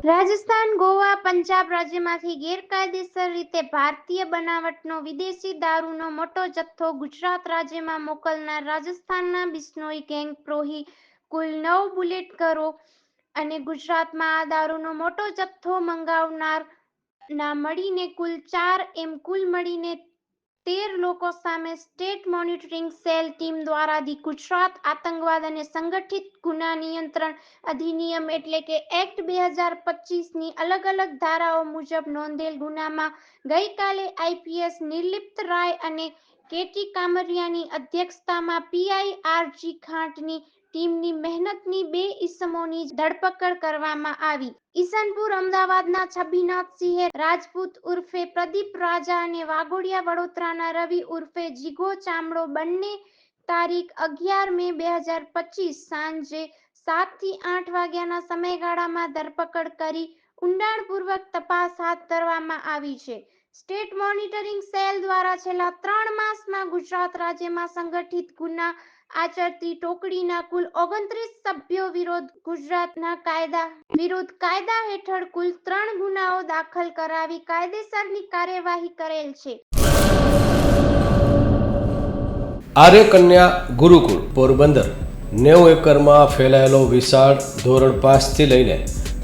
રાજસ્થાન, ગોવા, પંજાબ રાજ્યમાંથી ગેરકાયદેસર રીતે ભારતીય બનાવટનો વિદેશી દારૂનો મોટો જથ્થો ગુજરાત રાજ્યમાં મોકલનાર રાજસ્થાનના બિશ્નોઈ ગેંગ પ્રોહી કુલ નવ બુલેટ કરો અને ગુજરાતમાં આ દારૂનો મોટો જથ્થો મંગાવનાર ના મળીને કુલ ચાર એમ કુલ મળીને તેર લોકો સામે સ્ટેટ મોનિટરિંગ સેલ ટીમ દ્વારા ધી ગુજરાત આતંકવાદ અને સંગઠિત ગુના નિયંત્રણ અધિનિયમ એટલે કે એક્ટ બે હજાર પચીસની અલગ અલગ ધારાઓ મુજબ નોંધેલ ગુનામાં ગઈકાલે આઈપીએસ નિર્લિપ્ત રાય અને કેટી કામરિયાની અધ્યક્ષતામાં પીઆઈઆરજી ખાંટની ટીમની મહેનતની બે ઈસમોની ધરપકડ કરવામાં આવી. ઈસનપુર અમદાવાદના છબીનાથસિંહે રાજપૂત ઉર્ફે પ્રદીપ રાજા અને વાઘોડિયા વડોદરાના રવિ ઉર્ફે જીગો ચામડો બંને તારીખ અગિયાર મે બે હજાર પચીસ સાંજે સાતથી આઠ વાગ્યાના સમયગાળામાં ધરપકડ કરી ઊંડાણપૂર્વક તપાસ હાથ ધરવામાં આવી છે. સ્ટેટ મોનિટરિંગ સેલ દ્વારા છેલ્લા ત્રણ માસમાં ગુજરાત રાજ્યમાં સંગઠિત ગુના આચરતી ટોકડીના કુલ ઓગણત્રીસ સભ્યો વિરોધ ગુજરાતના કાયદા વિરુદ્ધ કાયદા હેઠળ કુલ ત્રણ ગુનાઓ દાખલ કરાવી કાયદેસરની કાર્યવાહી કરેલ છે. આર્ય કન્યા ગુરુકુળ પોરબંદર નેવું એકરમાં ફેલાયેલો વિશાળ ધોરણ પાંચથી લઈને